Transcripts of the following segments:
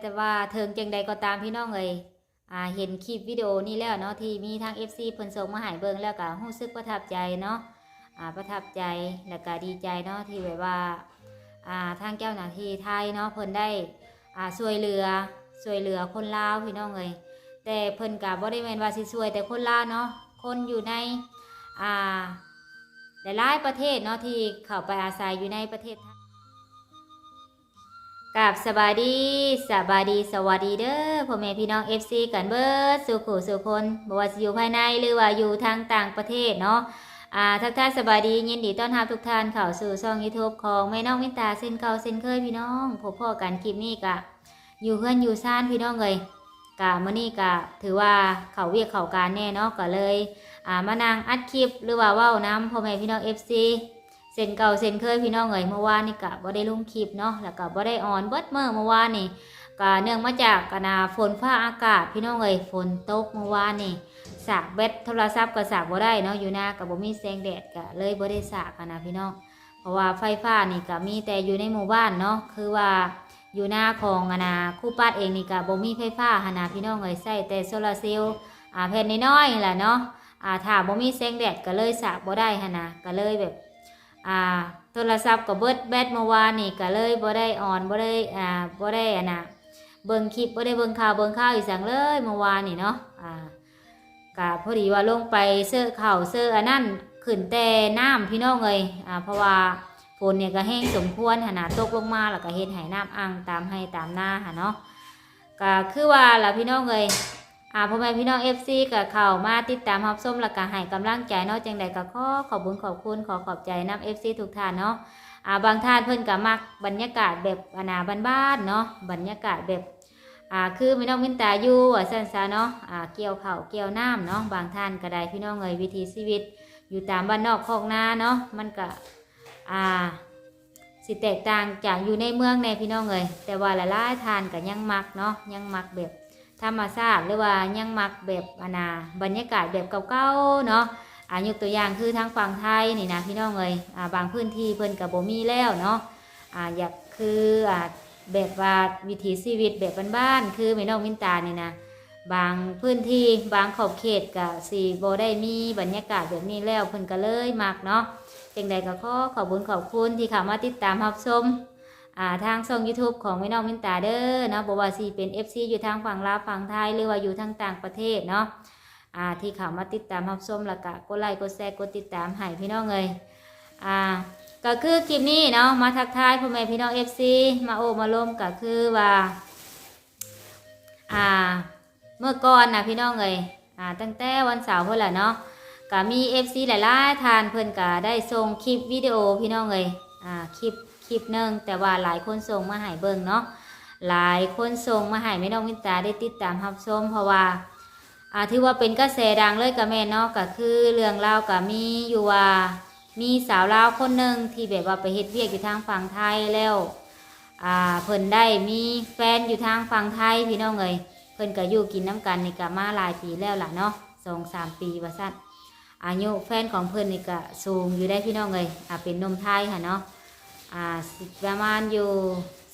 แต่ว่าเทิงจังใดก็ตามพี่น้องเอ้ยอ่าเห็นคลิปวิดีโอนี้แล้วเนาะที่มีทาง FC เพิ่นส่งมาให้เบิงแล้วก็รู้สึกประทับใจเนาะอ่าประทับใจแล้วก็ดีใจเนาะที่แบบว่าอ่าทางเจ้าหน้าที่ไทยเนาะเพิ่นได้อ่าช่วยเหลือช่วยเหลือคนลาวพี่น้องเอ้ยแต่เพิ่นก็บ่ได้แม่นว่าสิช่วยแต่คนลาวเนาะคนอยู่ในอ่าหลายๆประเทศเนาะที่เข้าไปอาศัยอยู่ในประเทศ กับสบายดีสบายดีสวัสดีเด้อพ่อแม่พี่น้อง FC กันเบิร์ดสุขุสุคนบว่าอยู่ภายในหรือว่าอยู่ทางต่างประเทศเนาะอ่าทักทายสบายดียินดีต้อนรับทุกท่านเข้าสู่ช่อง YouTube ของแม่น้องมินตาเส้นเก่าเส้นเคยพี่น้องพบพ่อกันคลิปนี้กะ อยู่เพื่อนอยู่ซ่านพี่น้องเลยกะมื้อนี้กะถือว่าเขาเวียกเขาการแน่เนาะก็เลยอ่ามานั่งอัดคลิปหรือว่าเว้านํพ่อแม่พี่น้อง FC เส้นเก่าเส้นเคยพี่น้องเอ๋ยเมื่อวานนี่กะบ่ได้ลงคลิปเนาะแล้วก็บ่ได้ออนเบิดเมื่อเมื่อวานนี่ก็เนื่องมาจากกะนาฝนฟ้าอากาศพี่น้องเอ๋ยฝนตกเมื่อวานนี่สากแบตโทรศัพท์ก็สากบ่ได้เนาะอยู่หน้าก็บ่มีแสงแดดก็เลยบ่ได้สากกันะพี่น้องเพราะว่าไฟฟ้านี่ก็มีแต่อยู่ในหมู่บ้านเนาะคือว่าอยู่หน้าของอะนาคู่ปัดเองนี่ก็บ่มีไฟฟ้าหนนะพี่น้องเอ๋ยใช้แต่โซลาร์เซลล์อ่าแผ่นน้อยๆแหละเนาะอ่าถ้าบ่มีแสงแดดก็เลยสากบ่ได้หนนะก็เลยแบบ อ่าโทรศัพท์ก็เบิดแบตเมื่อวานนี่ก็เลยบ่ได้ออนบ่ได้อ่าบ่ได้อันน่ะเบิ่งคลิปบ่ได้เบิ่งข่าวเบิ่งข่าวอีสังเลยเมื่อวานนี่เนาะอ่าก็พอดีว่าลงไปเสื้อข่าวเสื้ออันนั้นขึ้นแต่น้ำพี่น้องเอ้ยอ่าเพราะว่าฝนเนี่ยก็แห้งสมควรหนนาตกลงมาแล้วก็เฮ็ดให้น้ำอ่างตามให้ตามหน้าหะเนาะก็คือว่าล่ะพี่น้องเอ้ย อ่าพ่อแม่พี่น้อง FC ก็เข้ามาติดตามรับชมและก็ให้กำลังใจเนาะจังใดก็ขอขอบคุญขอบคุณขอขอบใจนํ FC ทุกท่านเนาะอ่าบางท่านเพิ่นก็มักบรรยากาศแบบอนาบ้านๆเนาะบรรยากาศแบบอ่าคือพี่น้องมินตาอยู่ว่าซั่นซะเนาะอ่าเกี่ยวเข้าเกี่ยวน้ำเนาะบางท่านก็ได้พี่น้องเอยวิถีชีวิต อยู่ตามบ้านนอกคอกนาเนาะมันก็อ่าสิแตกต่างจากอยู่ในเมืองในพี่น้องเอ้ยแต่ว่าหลายๆท่านก็ยังมักเนาะยังมักแบบ ธรรมชาติหรือว่ายังมักแบบอนาบรรยากาศแบบเก่าๆเนาะอายกตัวอย่างคือทางฝั่งไทยนี่นะพี่น้องเลยอ่าบางพื้นที่เพิ่นกับโบมีแล้วเนาะอ่าอยากคืออ่าแบบว่าวิถีชีวิตแบบบ้านๆคือแม่น้องมินตานี่นะบางพื้นที่บางขอบเขตก็สิบ่ได้มีบรรยากาศแบบนี้แล้วเพิ่นก็เลยมักเนาะจังใดก็ขอขอบคุญขอบคุณที่เข้ามาติดตามรับชม อ่าทางช่อง YouTube ของแม่น้องมินตาเด้อเนาะบอกว่าสิเป็น FC อยู่ทางฝั่งลาวฝั่งไทยหรือว่าอยู่ทางต่างประเทศเนาะอ่าที่เข้ามาติดตามรับชมแล้วก็กดไลค์กดแชร์กดติดตามให้พี่น้องเลยอ่าก็คือคลิปนี้เนาะมาทักทายพ่อแม่พี่น้อง FC มาโอมาล้มก็คือว่าอ่าเมื่อก่อนนะพี่น้องเลยอ่าตั้งแต่วันเสาร์เพื่อนแหละเนาะก็มี FC หลายๆทานเพื่อนก็ได้ส่งคลิปวิดีโอพี่น้องเลยอ่าคลิป คลิปหนึ่งแต่ว่าหลายคนส่งมาให้เบิ่งเนาะหลายคนส่งมาให้ไม่น้องมินตาได้ติดตามรับชมเพราะว่าอ่าถือว่าเป็นกระแสดังเลยกับแม่เนาะก็คือเรื่องรากับมีอยู่ว่ามีสาวลาวคนหนึ่งที่แบบว่าไปเฮ็ดเวียกอยู่ทางฝั่งไทยแล้วอ่าเพิ่นได้มีแฟนอยู่ทางฝั่งไทยพี่น้องเอยเพิ่นก็อยู่กินน้ำกันนี่ก็มาหลายปีแล้วล่ะเนาะสองสามปีว่าสั้นอายุแฟนของเพิ่นนี่ก็สูงอยู่ได้พี่น้องเอ้ยอ่าเป็นนมไทยค่ะเนาะ อ่าประมาณอยู่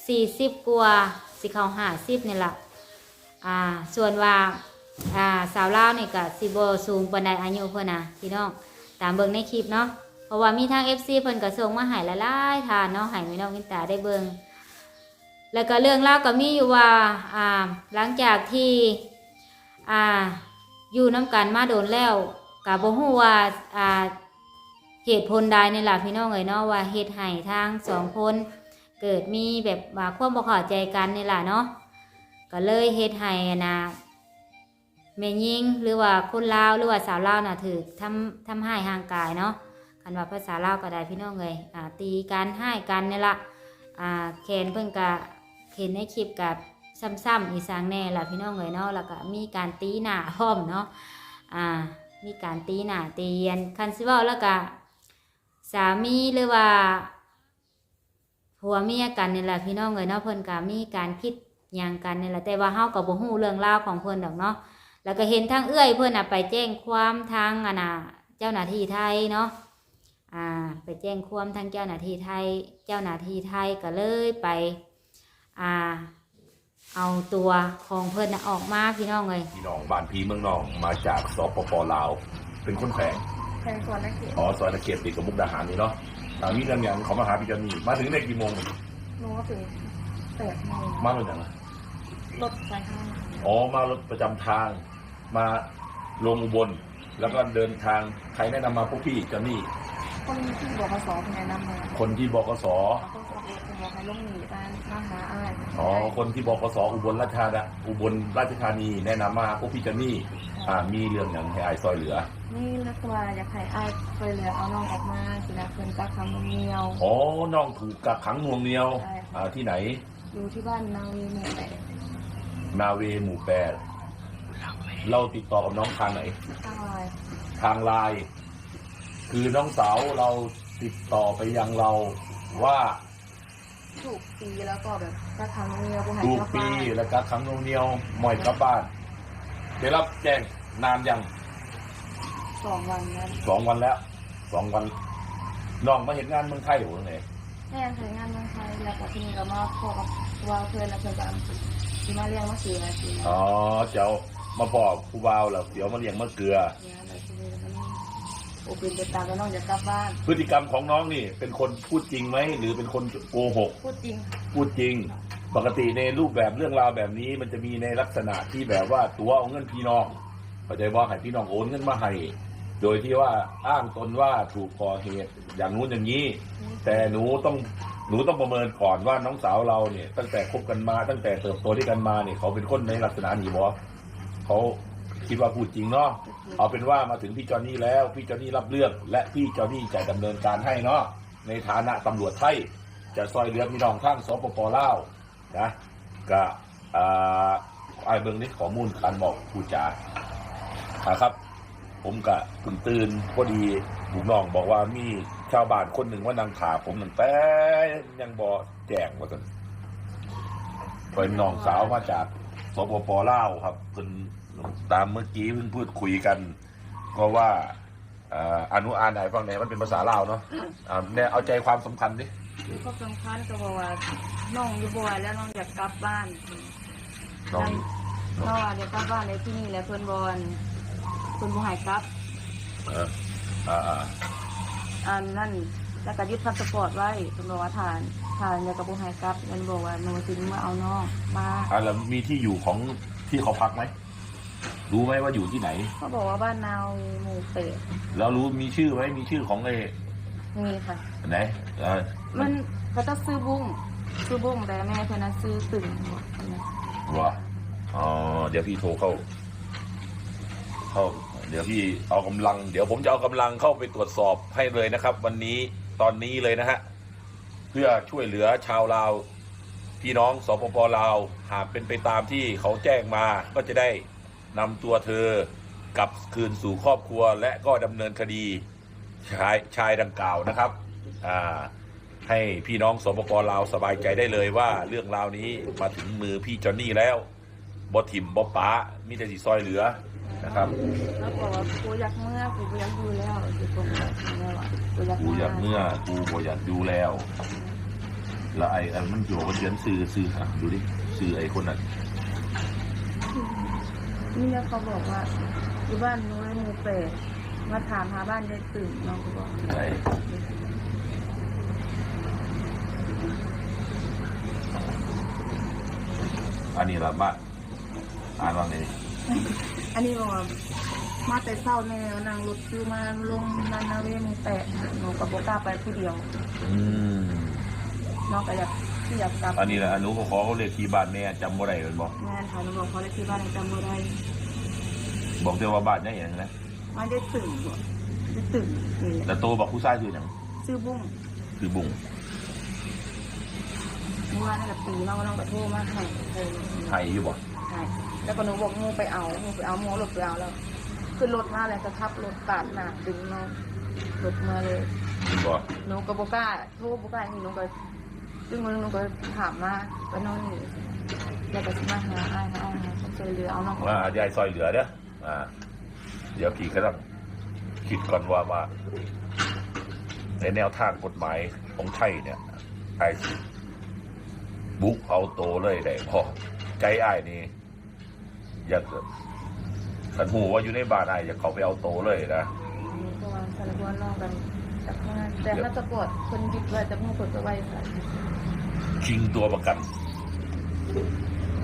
สี่สิบกว่าสิเขาห้าสิบนี่แหละอ่าส่วนว่าอ่าสาวลาวนี่ก็สิบสูงปานใดอายุเพิ่นนะพี่น้องตามเบิ่งในคลิปเนาะเพราะว่ามีทาง FC เพิ่นก็ส่งมาให้หลายๆทานเนาะให้พี่น้องมินตาได้เบิ่งแล้วก็เรื่องเล่าก็มีอยู่ว่าอ่าหลังจากที่อ่าอยู่น้ำกันมาโดนแล้วก็บ่ฮู้ว่าอ่า เหตุผลใดในหละพี่น้องเอ๋ยเนาะว่าเหตุให้ทางสองคนเกิดมีแบบว่าความบ่เข้าใจกันนี่แหละเนาะก็เลยเหตุให้อนะแม่ยิงหรือว่าคนลาวหรือว่าสาวลาวน่ะถือทำทำให้ห่างกายเนาะคันว่าภาษาลาวก็ได้พี่น้องเอ๋ยอ่าตีกันให้กันนี่ละอ่าแขนเพิ่นก็เห็นในคลิปกับซ้ำๆอีสางแน่ล่ะพี่น้องเอ๋ยเนาะแล้วก็มีการตีหน้าพร้อมเนาะอ่ามีการตีหน้าตีเย็นคันสิเว้าแล้วก็ สามีหรือว่าผัวเมียกันนี่แหละพี่น้องเอ๋ยเนาะเพิ่นก็มีการคิดอย่างกันนี่แหละแต่ว่าเฮาก็บ่ฮู้เรื่องราวของเพิ่นดอกเนาะแล้วก็เห็นทางเอื้อยเพิ่นน่ะไปแจ้งความทางอะนะเจ้าหน้าที่ไทยเนาะอ่าไปแจ้งความทางเจ้าหน้าที่ไทย เจ้าหน้าที่ไทยก็เลยไปอ่าเอาตัวของเพิ่นน่ะออกมาพี่น้องเลยพี่น้องบ้านพีเมืองนองมาจากสปปลาว เป็นคนแขวง แทนส่วนนักเขียนอ๋อซอยตะเกียบติดกับมุกดาหารนี่เนาะอ่ามีเรื่องอย่างเขามาหาพี่จอนนี่มาถึงได้กี่โมงหนูก็ถึงแปดโมงมาเรื่องอย่างไรรถไฟข้างอ๋อมารถประจำทาง มาลงอุบลแล้วก็เดินทางใครแนะนำมาพวกพี่จอนนี่คนที่บอกกสอเป็นแนะนำมาคนที่บกสเขาก็บอกเป็นบอกให้ลงหนีบ้านมาหาอะไรอ๋อคนที่บกสอุบลราชธานีอุบลราชธานีแนะนำมาพวกพี่จอนนี่ อ่ามีเรื่องอย่างให้อายซอยเหลือนี่นักว่าอยากให้อายเคยเหลือเอาน้องออกมาสินะเพิ่นกักคำเงียว อ๋อน้องถูกกักขังหน่วงเหนียวใช่อ่าที่ไหน อยู่ที่บ้านนางวีหมู่แปดนาเวหมู่แปดเราติดต่อกับน้องทางไหน ทางไลน์ทางไลน์คือน้องสาวเราติดต่อไปยังเราว่าถูกปีแล้วก็แบบกักคำเงียวผู้ให้ถูกกลับปีบ้านแล้วก็ขังหน่วงเหนียวหมอยกลับบ้าน ได้รับแจ้งนานยังสองวันนั้นสองวันแล้วสองวันน้องมาเห็นงานเมืองไทยอยู่ตรงไหนแม่เคยงานเมืองไทยแล้วก็ที่นี่ก็มาพอกับว่าเพื่อนแล้วเพื่อนก็ที่มาเลี้ยงมาเสียทีนะอ๋อเจ้ามาบอกผู้บ่าวแล้วเดี๋ยวมาเลี้ยงมะเกลือเนี่ยอะไรที่นี่มันโอเป็นไปตามแล้วน้องจะกลับบ้าน พฤติกรรมของน้องนี่ เป็นคนพูดจริงไหมหรือเป็นคนโกหก พูดจริง พูดจริง ปกติในรูปแบบเรื่องราวแบบนี้ มันจะมีในลักษณะที่แบบว่าตัวเอาเงินพี่น้องเข้าใจว่าให้พี่น้องโอนเงินมาให้โดยที่ว่าอ้างตนว่าถูกก่อเหตุอย่างนู้นอย่างนี้ แต่หนูต้องหนูต้องประเมินก่อนว่าน้องสาวเราเนี่ย ตั้งแต่คบกันมาตั้งแต่เติบโตด้วยกันมาเนี่ยเขาเป็นคนในลักษณะนี้บอเขาคิดว่าพูดจริงเนาะเอาเป็นว่ามาถึงพี่จอห์นนี่แล้ว พี่จอห์นนี่รับเรื่องและพี่จอห์นนี่จะดำเนินการให้เนาะในฐานะตำรวจไทยจะซอยเหลือพี่น้องข้างสปปลาว นะก็อ่าไอ้เบื้องนี้ข้อมูลการบอกผู้จาอ่าครับ ผมกะตื่นตื่นพอดีลูกน้องบอกว่ามีชาวบ้านคนหนึ่งว่านางขาผมตั้งแต่ยังบอแจ้งว่าสันเป็นน้องสาวมาจากสปปลาวครับเพิ่นตามเมื่อกี้เพิ่งพูดคุยกัน ก็ว่าออนุอานไหนฟังไหนมันเป็นภาษาลาวเนาะเนี่ยเอาใจความสำคัญดิ ก็สำคัญก็บอกว่าน้องอยู่บ่อยแล้วน้องอยากกลับบ้านน้องเพราะว่าเดี๋ยวกลับบ้านในที่นี่แหละเพื่อนบอลเพื่อนบ่ใหายกลับเอออ่าอ่าอันนั่นแล้วก็ยึดพาสปอร์ตไว้เพื่อนบอกว่าทานทานอยากกับบ่ใหายกลับมันบอกว่าหนูสิมาเอาน้องมาอ่าแล้วมีที่อยู่ของที่เขาพักไหมรู้ไหมว่าอยู่ที่ไหนเขาบอกว่าบ้านนาวหมู่เป็ดแล้วรู้มีชื่อไหมมีชื่อของไอ้ นี่ค่ะไหนเออมันเขาจะซื้อบุ้งซื้อบุ้งแต่แม่เพื่อนนั้นซื้อตึ่งหมดนะว่าอ๋อเดี๋ยวพี่โทรเข้า เข้า เดี๋ยวพี่เอากำลัง เดี๋ยวผมจะเอากำลังเข้าไปตรวจสอบให้เลยนะครับ วันนี้ตอนนี้เลยนะฮะเพื่อช่วยเหลือชาวลาว พี่น้องสปปลาว หากเป็นไปตามที่เขาแจ้งมาก็จะได้นำตัวเธอกลับคืนสู่ครอบครัวและก็ดำเนินคดี ชายชายดังกล่าวนะครับอ่าให้พี่น้องสปปลาวสบายใจได้เลยว่าเรื่องราวนี้มาถึงมือพี่จอนนี่แล้วบอถิ่มบอป้ามีแต่สีซอยเหลือนะครับแล้วบอกว่ากูอยากเมื่อกูบ่อยากอยู่แล้วคือผมอยากเมื่อว่ะกูอยากกูอยากเมื่อกูบ่อยากดูแล้วแล้วไอ้ไอ้มันอยู่กับเดือนซื้อซื้ออะดูดิซื้อไอ้คนนั้นนี่เนี่ยเขาบอกว่าอยู่บ้านนู้นหมู่เป็ด มาถามหาบ้านยายตื่นน้องก็บอกไอ้อันนี้ละบ้านอ่านว่าไงอันนี้บอกว่ามาแต่เศร้าแนวนางรถซื้อมาลงนานาเวหมู่แปดหนูกับโบกล้าไปผู้เดียวอืมน้องก็อยากที่อยากกลับอันนี้แหละอนุเขาขอเขาเรียกที่บ้านแม่จำบ่ได้เป็นบอกงานค่ะหนูบอกเขาได้ที่บ้านในจำบ่ได้บอกเธอว่าบ้านเนี่ยอย่างนะ ไม่ได้ตื่นบ่ได้ตื่นนี่แหละแต่โตบอกผู้ชายคืออย่างซื้อบุ้งคือบุ้งเมื่อวานนี่แหละปีน้องก็น้องก็โทรมาให้เออไทยอยู่บ่ใช่แล้วก็หนูบอกงูไปเอางูไปเอาหมูหลบไปเอาแล้วขึ้นรถมาเลยจะทับรถตัดหนักดึงน้องรถมาเลยเป็นบ่หนูก็บอกกล้าโทรบอกกล้าหนูก็ซึ่งวันนึงหนูก็ถามมาไปนอนอยู่แล้วก็สิมาหาอ้ายหาอ้ายหาเขาช่วยเหลือเอาน้อง ว่ายายซอยเหลือเด้ออ่า เดี๋ยวพี่ก็ต้องคิดก่อนว่าว่า ในแนวทางกฎหมายของไทยเนี่ยไอ้สิบุกเอาโตเลยได้พอใจอ้ายนี่อยากขันหูว่าอยู่ในบ้านอ้ายอยากเขาไปเอาโตเลยนะเพราะว่าสารพัดน้องกันจากงานแต่ถ้าจะปวดคนยึดไว้จะมุ่งคนไปไว้ใส่ชิงตัวประกัน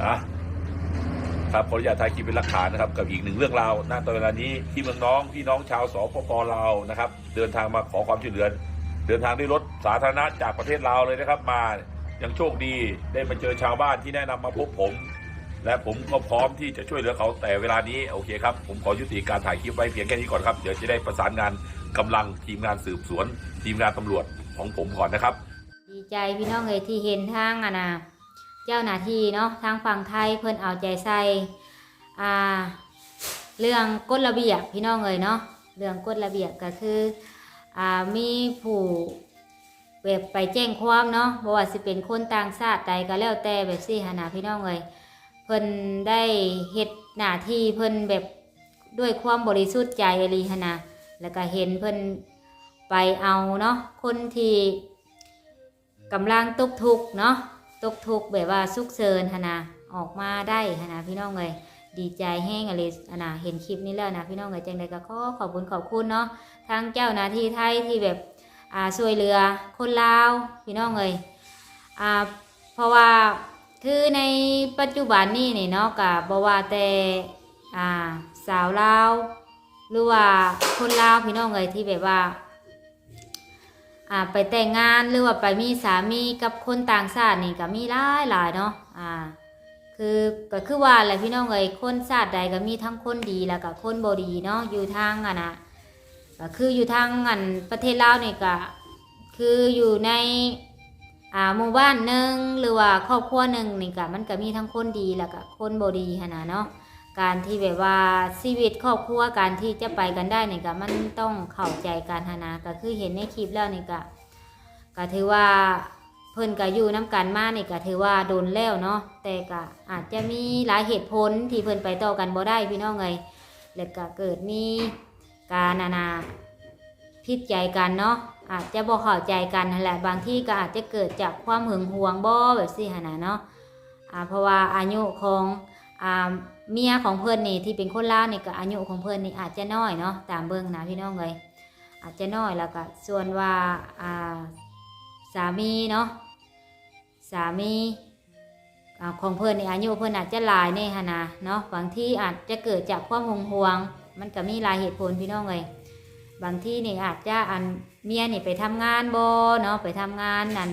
อะ ครับขออนุญาตถ่ายคลิปเป็นหลักฐานนะครับกับอีกหนึ่งเรื่องราวณตอนเวลานี้ที่เมืองน้องพี่น้องชาวสปปลาวนะครับเดินทางมาขอความช่วยเหลือ เดินทางด้วยรถสาธารณะจากประเทศลาวเลยนะครับมายังโชคดีได้มาเจอชาวบ้านที่แนะนำมาพบผม และผมก็พร้อมที่จะช่วยเหลือเขาแต่เวลานี้โอเคครับผมขอยุติการถ่ายคลิปไว้เพียงแค่นี้ก่อนครับเดี๋ยวจะได้ประสานงานกำลังทีมงานสืบสวน ทีมงานตำรวจของผมก่อนนะครับ ดีใจพี่น้องเอยที่เห็นทางอะนะ เจ้าหน้าที่เนาะทางฝั่งไทยเพิ่นเอาใจใส่อ่าเรื่องกฎระเบียบพี่น้องเอยเนาะเรื่องกฎระเบียบก็คืออ่ามีผู้แบบไปแจ้งความเนาะบ่ว่าสิเป็นคนต่างชาติใดก็แล้วแต่แบบซี่หนนะพี่น้องเอยเพิ่นได้เฮ็ดหน้าที่เพิ่นแบบด้วยความบริสุทธิ์ใจอลีหนนะแล้วก็เห็นเพิ่นไปเอาเนาะคนที่กำลังตกทุกข์เนาะ ตกทุกข์แบบว่าสุกเซินหนนะออกมาได้หนนะพี่น้องเลยดีใจแห้งอะไรนะเห็นคลิปนี้แล้วนะพี่น้องเลยจังใดก็ขอขอบคุณขอบคุณเนาะทางเจ้าหน้าที่ไทยที่แบบอ่าช่วยเหลือคนลาวพี่น้องเลยอ่าเพราะว่าคือในปัจจุบันนี้นี่เนาะกับบว่าแต่อ่าสาวลาวหรือว่าคนลาวพี่น้องเลยที่แบบว่า อ่าไปแต่งงานหรือว่าไปมีสามีกับคนต่างชาตินี่ก็มีหลายหลายเนาะอ่าคือก็คือว่าแหละพี่น้องเอ้ยคนชาติใดก็มีทั้งคนดีแล้วก็คนบ่ดีเนาะอยู่ทางอะนะก็คืออยู่ทางอันประเทศลาวนี่ก็คืออยู่ในอ่าหมู่บ้านหนึ่งหรือว่าครอบครัวหนึ่งนี่ก็มันก็มีทั้งคนดีแล้วก็คนบ่ดีขนาดเนาะ การที่แบบว่าชีวิตครอบครัวการที่จะไปกันได้นี่ก็มันต้องเข้าใจการหานาก็คือเห็นในคลิปแล้วนี่ก็ก็ถือว่าเพิ่นก็อยู่น้กันมานี่ก็ถือว่าโดนแล้วเนาะแต่ก็อาจจะมีหลายเหตุผลที่เพิ่นไปต่อกันบ่ได้พี่น้องเอ้ยแล้วก็เกิดมีการนานาผิดใจกันเนาะอาจจะบ่เข้าใจกันนั่นแหละบางที่ก็อาจจะเกิดจากความหึงหวงบ่แบบสิหั่นะเนาะอ่าเพราะว่าอายุของ อ่าเมียของเพิ่นนี่ที่เป็นคนลาวนี่ก็อายุของเพิ่นนี่อาจจะน้อยเนาะตามเบิ่งนะพี่น้องเอ้ยอาจจะน้อยแล้วก็ส่วนว่าอ่าสามีเนาะสามีอของเพิ่นนี่อายุเพิ่อนอาจจะหลายในหั่นน่ะเนาะบางที่อาจจะเกิดจากความหงหวง มันก็มีหลายเหตุผลพี่น้องเอ้ยบางที่นี่อาจจะอันเมียนี่ไปทำงานโบเนาะไปทำงานนั่น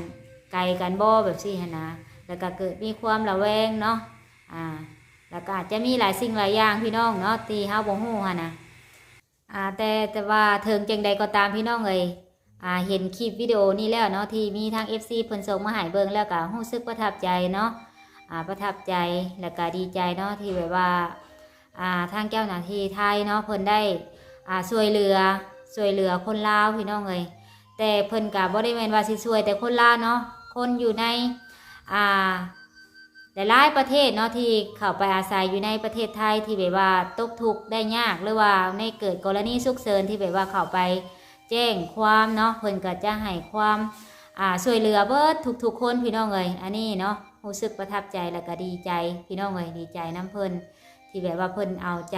ไกลกันโบแบบซี่หันนะแล้วก็เกิดมีความระแวงเนาะอ่า แล้วก็อาจจะมีหลายสิ่งหลายอย่างพี่น้องเนาะที่เฮาบ่ฮู้หันนะอ่าแต่แต่ว่าเถิงจังใดก็ตามพี่น้องเอ้ยอ่าเห็นคลิปวิดีโอนี้แล้วเนาะที่มีทาง FC เพิ่นส่งมาให้เบิ่งแล้วก็รู้สึกประทับใจเนาะอ่าประทับใจแล้วก็ดีใจเนาะที่แบบว่าอ่าทางเจ้าหน้าที่ไทยเนาะเพิ่นได้อ่าช่วยเหลือช่วยเหลือคนลาวพี่น้องเลยแต่เพิ่นกับบ่ได้แม่นว่าสิช่วยแต่คนลาวเนาะคนอยู่ในอ่า หลายๆประเทศเนาะที่เข้าไปอาศัยอยู่ในประเทศไทยที่แบบว่าตกทุกข์ได้ยากหรือว่าในเกิดกรณีฉุกเฉินที่แบบว่าเข้าไปแจ้งความเนาะเพิ่นก็จะให้ความอ่าช่วยเหลือเบิดทุกๆคนพี่น้องเลยอันนี้เนาะรู้สึกประทับใจแล้วก็ดีใจพี่น้องเลยดีใจน้ำเพิ่นที่แบบว่าเพิ่นเอาใจ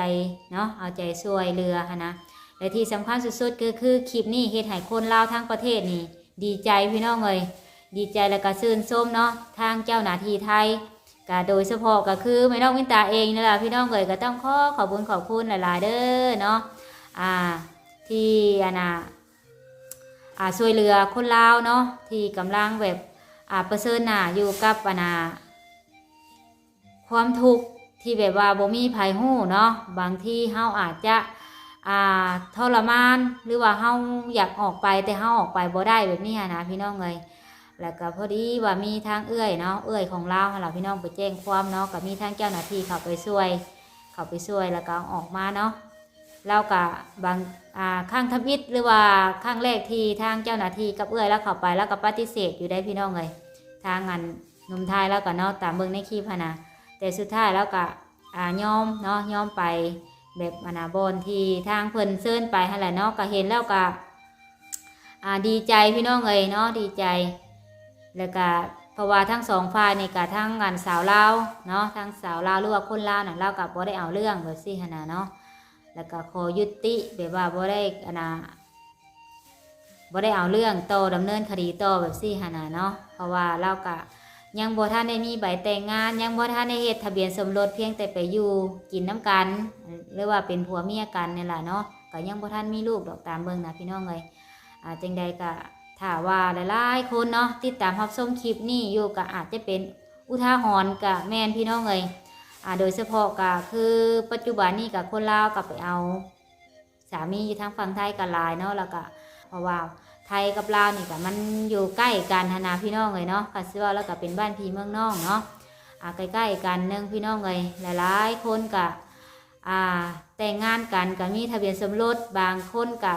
เนาะเอาใจช่วยเหลือหั้นะและที่สำคัญสุดๆก็คือคลิปนี้เฮ็ดให้คนลาวทั้งประเทศนี่ดีใจพี่น้องเลยดีใจแล้วก็ชื่นชมเนาะทางเจ้าหน้าที่ไทย ก็โดยเฉพาะก็คือไม่ต้องวินตาเองนี่แหละพี่น้องเลยก็ต้องขอขอบคุณขอบคุณหลายๆเด้อเนาะอ่าที่อันน่ะอ่าช่วยเหลือคนลาวเนาะที่กำลังแบบอ่าประเสริญหน้าอยู่กับอันน่ะความทุกข์ที่แบบว่าบ่มีภัยหู้เนาะบางที่เฮาอาจจะอ่าทรมานหรือว่าเฮาอยากออกไปแต่เฮาออกไปบ่ได้แบบนี้นนะพี่น้องเลย แล้วก็พอดีว่ามีทางเอื้อยเนาะเอื้อยของเราหั่นล่ะพี่น้องไปแจ้งความเนาะก็มีทางเจ้าหน้าที่เขาไปช่วย เขาไปช่วยแล้วก็ออกมาเนาะแล้วก็บบางอ่าข้างทมิตหรือว่าข้างแรกที่ทางเจ้าหน้าที่กับเอื้อยแล้วเขาไปแล้วก็ปฏิเสธอยู่ได้พี่น้องเลยทางงานนุ่มไทยแล้วก็เนาะตามเบิ่งในคลิปหั่นะแต่สุดท้ายแล้วก็อ่ายอมเนาะยอมไปแบบอนาบนที่ทางเพิ่นเซินไปหั่นแหละเนาะก็เห็นแล้วก็อ่าดีใจพี่น้องเอ้ยเนาะดีใจ แล้วก็เพราะว่าทั้งสองฝ่ายนี่กับทั้งงานสาวลาวเนาะทั้งสาวลาวหรือว่าคนลาวน่ะเรากับบ่ได้เอาเรื่องแบบซี่หั่นน่ะเนาะแล้วก็ขอยุติแบบว่าบ่ได้อันน่ะบ่ได้เอาเรื่องโต่อดำเนินคดีต่อแบบซี่หั่นน่ะเนาะเพราะว่าเราก็ยังบ่ทันได้มีใบแต่งงาน ยังบ่ทันได้เฮ็ดทะเบียนสมรสเพียงแต่ไปอยู่กินน้ำกัน หรือว่าเป็นผัวเมียกันนี่แหละเนาะก็ยังบ่ทันมีลูกดอกตามเบิ่งนะพี่น้องเอ้ยอ่าจังใดก็ ถ้าว่าหลายๆคนเนาะติดตามรับชมคลิปนี้อยู่ก็อาจจะเป็นอุทาหรณ์กับแม่นพี่น้องเลยอ่าโดยเฉพาะก็คือปัจจุบันนี้กับคนลาวกับไปเอา สามีอยู่ทางฝั่งไทยกับลายเนาะแล้วก็เพราะว่าไทยกับลาวนี่ก็มันอยู่ใกล้กันธนาพี่น้องเลยเนาะก็เชื่อแล้วก็เป็นบ้านพี่เมืองน้องเนาะอ่าใกล้ๆกันหนึงพี่น้องเลยหลายๆคนก็อ่าแต่งงานกันก็มีทะเบียนสมรสบางคนก็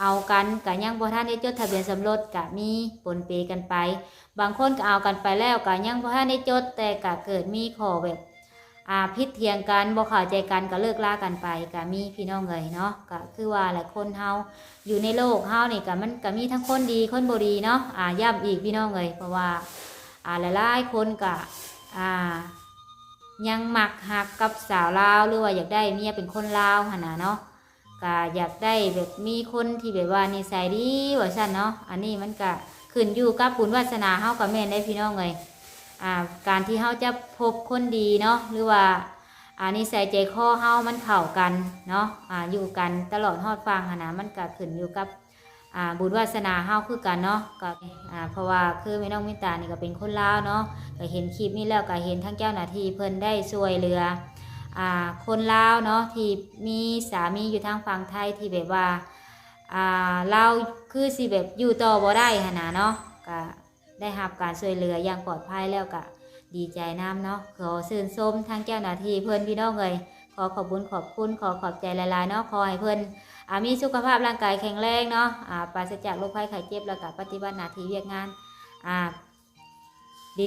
เอากันกะยังบ่ทันได้จดทะเบียนสมรสกะมีปนเปกันไป บางคนก็เอากันไปแล้วกะยังบ่ทันได้จดแต่กะเกิดมีข้อแบบอ่าพิษเถียงกันบ่เข้าใจกันก็เลิกลากันไปกะมีพี่น้องเลยเนาะก็คือว่าหลายคนเฮาอยู่ในโลกเฮานี่กะมันก็มีทั้งคนดีคนบ่ดีเนาะอ่าย้ำอีกพี่น้องเลยเพราะว่าอ่าหลายๆคนกะอ่ายังหมักหักกับสาวลาวหรือว่าอยากได้เมียเป็นคนลาวหนนะเนาะ ก็อยากได้แบบมีคนที่แบบว่านิสัยดีว่าซั่นเนาะอันนี้มันก็ขึ้นอยู่กับบุญวาสนาเฮากับแม่นได้พี่น้องเลยอ่าการที่เฮาจะพบคนดีเนาะหรือว่าอ่านิสัยใจคอเฮามันเข้ากันเนาะอ่าอยู่กันตลอดฮอดฟังนนะมันก็ขึ้นอยู่กับอ่าบุญวาสนาเฮาคือกันเนาะก็อ่าเพราะว่าคือแม่น้องมิตานี่ก็เป็นคนลาวเนาะก็เห็นคลิปนี้แล้วก็เห็นทั้งเจ้าหน้าที่เพิ่นได้ช่วยเหลือ อ่าคนลาวเนาะที่มีสามีอยู่ทางฝั่งไทยที่แบบว่าอ่าเราคือสิแบบอยู่ต่อบ่ได้หนนะเนาะก็ได้รับการช่วยเหลืออย่างปลอดภัยแล้วก็ดีใจน้ำเนาะขอชื่นชมทางเจ้าหน้าที่เพื่อนพี่น้องเลยขอขอบคุญขอบคุณขอขอบใจหลายๆเนาะขอให้เพื่อนอามีสุขภาพร่างกายแข็งแรงเนาะอ่าปราศจากโรคภัยไข้เจ็บแล้วก็ปฏิบัติหน้าที่เวียกงานอ่า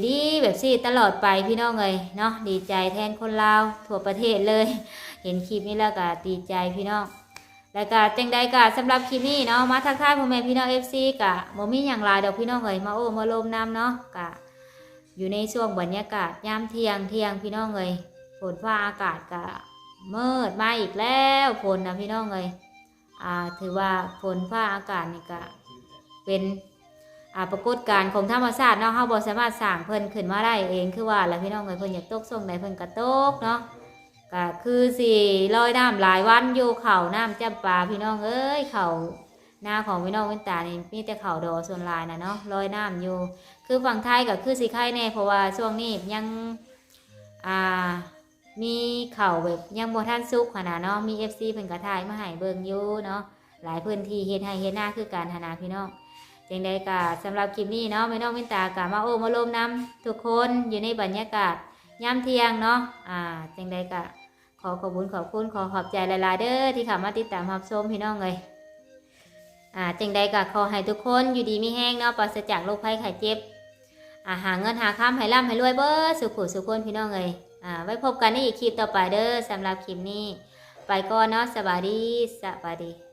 ดีๆ แบบซี่ตลอดไปพี่น้องเลยเนาะดีใจแทนคนลาวทั่วประเทศเลย เห็นคลิปนี้แล้วก็ดีใจพี่น้องแล้วก็จังใดก็สำหรับคลิปนี้เนาะมาทักทายพ่อแม่พี่น้องเอฟซีกะบ่มีอย่างไรดอกพี่น้องเลยมาโอ้มาลมน้ำเนาะกะอยู่ในช่วงบรรยากาศยามเที่ยงเที่ยงพี่น้องเลยฝนฟ้าอากาศกะมืดมาอีกแล้วฝนนะพี่น้องเลยอ่าถือว่าฝนฟ้าอากาศนี่กะเป็น ปรากฏการณ์ของธรรมชาติเนาะเฮาบ่สามารถสร้างเพิ่นขึ้นมาได้เองคือว่าแล้วพี่น้องเอ้ยเพิ่นอยากตกส่งใดเพิ่นก็ตกเนาะก็คือสิลอยน้ำหลายวันอยู่เขาน้ำจำปาพี่น้องเอ้ยเขาหน้าของพี่น้องเว้นตานี่มีแต่เขาดอส่วนลายนะเนาะลอยน้ำอยู่ คือฝั่งไทยก็คือสิไข่แน่เพราะว่าช่วงนี้ยังอ่ามีเข่าแบบยังบ่ทันสุกขนาดเนาะมี FC เพิ่นก็ถ่ายมาให้เบิงอยู่เนาะหลายพื้นที่เฮ็ดให้เฮ็ดหน้าคือการหานาพี่น้อง จังใดกะสำหรับคลิปนี้เนาะไม่น้องมินตากะมาโอ้มาลมน้ำทุกคนอยู่ในบรรยากาศยามเที่ยงเนาะอ่าจังใดกะขอขอบคุณขอบคุณขอขอบใจหลายๆเด้อที่เข้ามาติดตามรับชมพี่น้องเลยอ่าจังใดกะขอให้ทุกคนอยู่ดีมีแห้งเนาะปราศจากโรคภัยไข้เจ็บอ่าหาเงินหาค้ำให้ร่ำให้รวยเบ้อสุขุสุขคนพี่น้องเลยอ่าไว้พบกันในอีกคลิปต่อไปเด้อสำหรับคลิปนี้ ไปก่อนเนาะสวัสดีสวัสดี